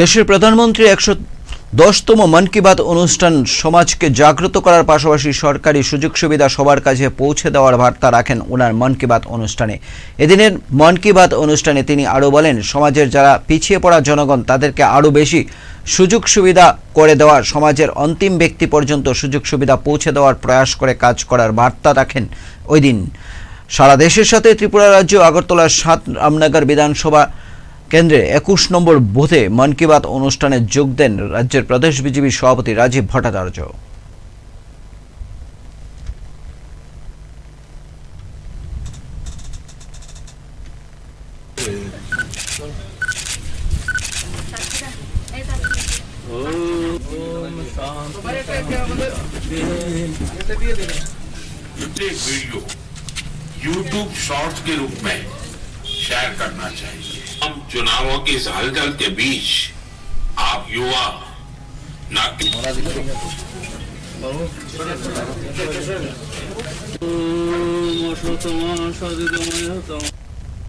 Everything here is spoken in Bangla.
দেশের প্রধানমন্ত্রী একশো দশতম মন কি বাত অনুষ্ঠান সমাজকে জাগ্রত করার পাশাপাশি সরকারি সুযোগ সুবিধা সবার কাছে পৌঁছে দেওয়ার বার্তা রাখেন ওনার মন কি বাত অনুষ্ঠানে। এদিনের মন কি বাত অনুষ্ঠানে তিনি আরও বলেন, সমাজের যারা পিছিয়ে পড়া জনগণ, তাদেরকে আরও বেশি সুযোগ সুবিধা করে দেওয়া সমাজের অন্তিম ব্যক্তি পর্যন্ত সুযোগ সুবিধা পৌঁছে দেওয়ার প্রয়াস করে কাজ করার বার্তা রাখেন ওই দিন। সারা দেশের সাথে ত্রিপুরা রাজ্য আগরতলার সাত রামনগর বিধানসভা কেন্দ্রে একুশ নম্বর বুথে মন কি বাত অনুষ্ঠানে যোগ দেন রাজ্যের প্রদেশ বিজেপি সভাপতি রাজীব ভট্টাচার্য प्रत्येक वीडियो YouTube शॉर्ट्स के रूप में चुनावों की इस हलचल के बीच आप युवा ना कि